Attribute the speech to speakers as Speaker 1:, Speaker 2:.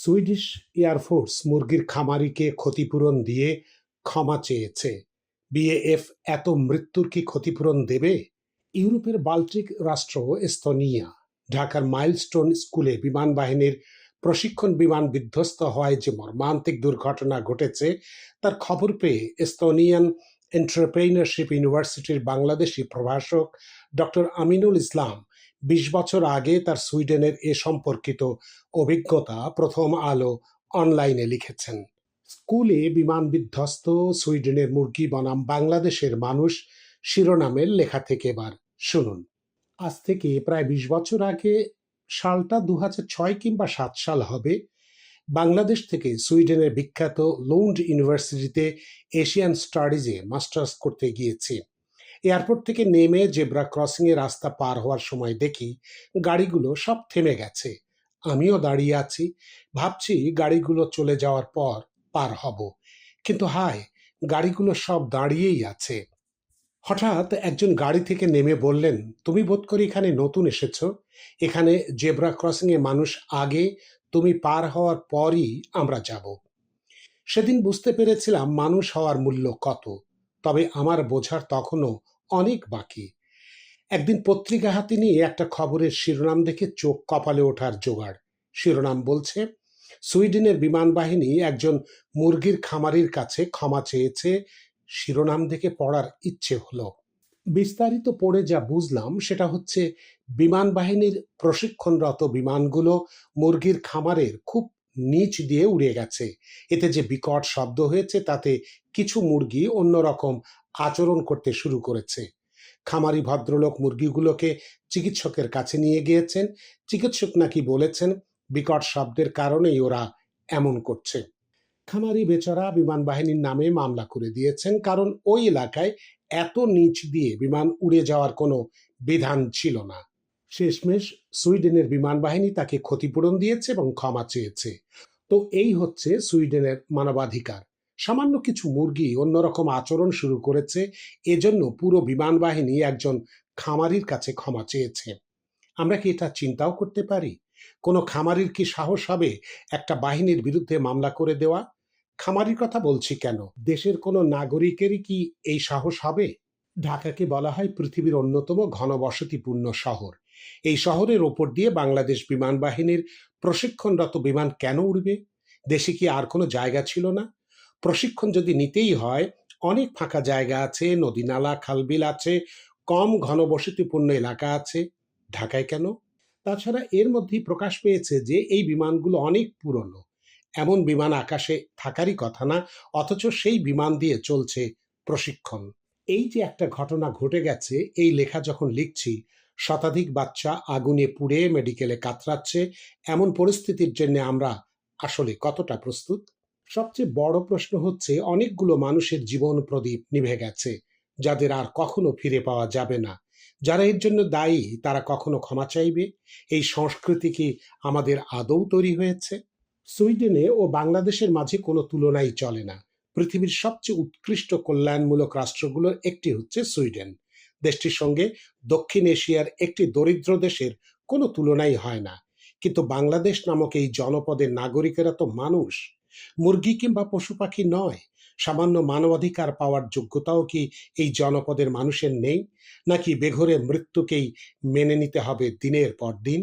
Speaker 1: Swedish air force মুরগির খামারিকে ক্ষতিপূরণ দিয়ে ক্ষমা চেয়েছে। বিএএফ এত মৃত্যুর কি ক্ষতিপূরণ দেবে? ইউরোপের বাল্টিক রাষ্ট্র এস্তোনিয়া ঢাকার মাইলস্টোন স্কুলে বিমান বাহিনীর প্রশিক্ষণ বিমান বিধ্বস্ত হওয়ায় যে মর্মান্তিক দুর্ঘটনা ঘটেছে, তার খবর পেয়ে এস্তোনিয়ান এন্টারপ্রেনারশিপ ইউনিভার্সিটির বাংলাদেশি প্রভাষক ডক্টর আমিনুল ইসলাম বিশ বছর আগে তার সুইডেনের এ সম্পর্কিত অভিজ্ঞতা প্রথম আলো অনলাইনে লিখেছেন। স্কুলে বিমান বিধ্বস্ত সুইডেনের মুরগি বনাম বাংলাদেশের মানুষ শিরোনামের লেখা থেকে এবার শুনুন। আজ থেকে প্রায় বিশ বছর আগে সালটা দু ছয় কিংবা সাত সাল হবে বাংলাদেশ থেকে সুইডেনের বিখ্যাত লুন্ড ইউনিভার্সিটিতে এশিয়ান স্টাডিজে মাস্টার্স করতে গিয়েছি। এয়ারপোর্ট থেকে নেমে জেব্রা ক্রসিংয়ে রাস্তা পার হওয়ার সময় দেখি গাড়িগুলো সব থেমে গেছে। আমিও দাঁড়িয়ে আছি। ভাবছি গাড়িগুলো চলে যাওয়ার পর পার হব। কিন্তু হায়, গাড়িগুলো সব দাঁড়িয়েই আছে। হঠাৎ একজন গাড়ি থেকে নেমে বললেন, তুমি বোধ করি এখানে নতুন এসেছ। এখানে জেব্রা ক্রসিংয়ে মানুষ আগে, তুমি পার হওয়ার পরই আমরা যাব। সেদিন বুঝতে পেরেছিলাম মানুষ হওয়ার মূল্য কত। তবে আমার বোঝার তখনও অনেক বাকি। একদিন পত্রিকা হাতে নিয়ে একটা খবরের শিরোনাম দেখে চোখ কপালে ওঠার জোগাড়। শিরোনাম বলছে, সুইডেনের বিমান বাহিনী একজন মুরগির খামারির কাছে ক্ষমা চেয়েছে। শিরোনাম দেখে পড়ার ইচ্ছে হলো। বিস্তারিত পড়ে যা বুঝলাম সেটা হচ্ছে, বিমান বাহিনীর প্রশিক্ষণরত বিমানগুলো মুরগির খামারের খুব নিচ দিয়ে উড়ে গেছে। এতে যে বিকট শব্দ হয়েছে, তাতে কিছু মুরগি অন্যরকম আচরণ করতে শুরু করেছে। খামারি ভদ্রলোক মুরগিগুলোকে চিকিৎসকের কাছে নিয়ে গিয়েছেন। চিকিৎসক নাকি বলেছেন, বিকট শব্দের কারণেই ওরা এমন করছে। খামারি বেচারা বিমান বাহিনীর নামে মামলা করে দিয়েছেন, কারণ ওই এলাকায় এত নিচ দিয়ে বিমান উড়ে যাওয়ার কোনো বিধান ছিল না। শেষমেশ সুইডেনের বিমান বাহিনী তাকে ক্ষতিপূরণ দিয়েছে এবং ক্ষমা চেয়েছে। তো এই হচ্ছে সুইডেনের মানবাধিকার। সামান্য কিছু মুরগি অন্যরকম আচরণ শুরু করেছে, এজন্য পুরো বিমান বাহিনী একজন খামারির কাছে ক্ষমা চেয়েছে। আমরা কি এটা চিন্তাও করতে পারি? কোনো খামারির কি সাহস হবে একটা বাহিনীর বিরুদ্ধে মামলা করে দেওয়া? খামারির কথা বলছি কেন? দেশের কোনো নাগরিকেরই কি এই সাহস হবে? ঢাকাকে বলা হয় পৃথিবীর অন্যতম ঘনবসতিপূর্ণ শহর। এই শহরের ওপর দিয়ে বাংলাদেশ বিমান বাহিনীর প্রশিক্ষণরত বিমান কেন উড়বে? দেশে কি আর কোনো জায়গা ছিল না? প্রশিক্ষণ যদি নিতেই হয়, অনেক ফাঁকা জায়গা আছে, নদী নালা, খালবিল আছে, কম ঘনবসতিপূর্ণ এলাকা আছে। ঢাকায় কেন? তাছাড়া এর মধ্যেই প্রকাশ পেয়েছে যে এই বিমানগুলো অনেক পুরনো। এমন বিমান আকাশে থাকারই কথা না, অথচ সেই বিমান দিয়ে চলছে প্রশিক্ষণ। এই যে একটা ঘটনা ঘটে গেছে, এই লেখা যখন লিখছি শতাধিক বাচ্চা আগুনে পুড়ে মেডিকেলে কাতরাচ্ছে। এমন পরিস্থিতির জন্য আমরা আসলে কতটা প্রস্তুত? সবচেয়ে বড় প্রশ্ন হচ্ছে, অনেকগুলো মানুষের জীবন প্রদীপ নিভে গেছে, যাদের আর কখনো ফিরে পাওয়া যাবে না। যারা এর জন্য দায়ী, তারা কখনো ক্ষমা চাইবে? এই সংস্কৃতি কি আমাদের আদৌ তৈরি হয়েছে? সুইডেনে ও বাংলাদেশের মাঝে কোনো তুলনাই চলে না। পৃথিবীর সবচেয়ে উৎকৃষ্ট কল্যাণমূলক রাষ্ট্রগুলোর একটি হচ্ছে সুইডেন। দেশটির সঙ্গে দক্ষিণ এশিয়ার একটি দরিদ্র দেশের কোনো তুলনাই হয় না। কিন্তু বাংলাদেশ নামক এই জনপদের নাগরিকেরা তো মানুষ। মুরগি কিংবা পশু পাখি নয়। সামান্য মানবাধিকার পাওয়ার যোগ্যতাও কি এই জনপদের মানুষের নেই? নাকি বেঘরে মৃত্যুকেই মেনে নিতে হবে দিনের পর দিন?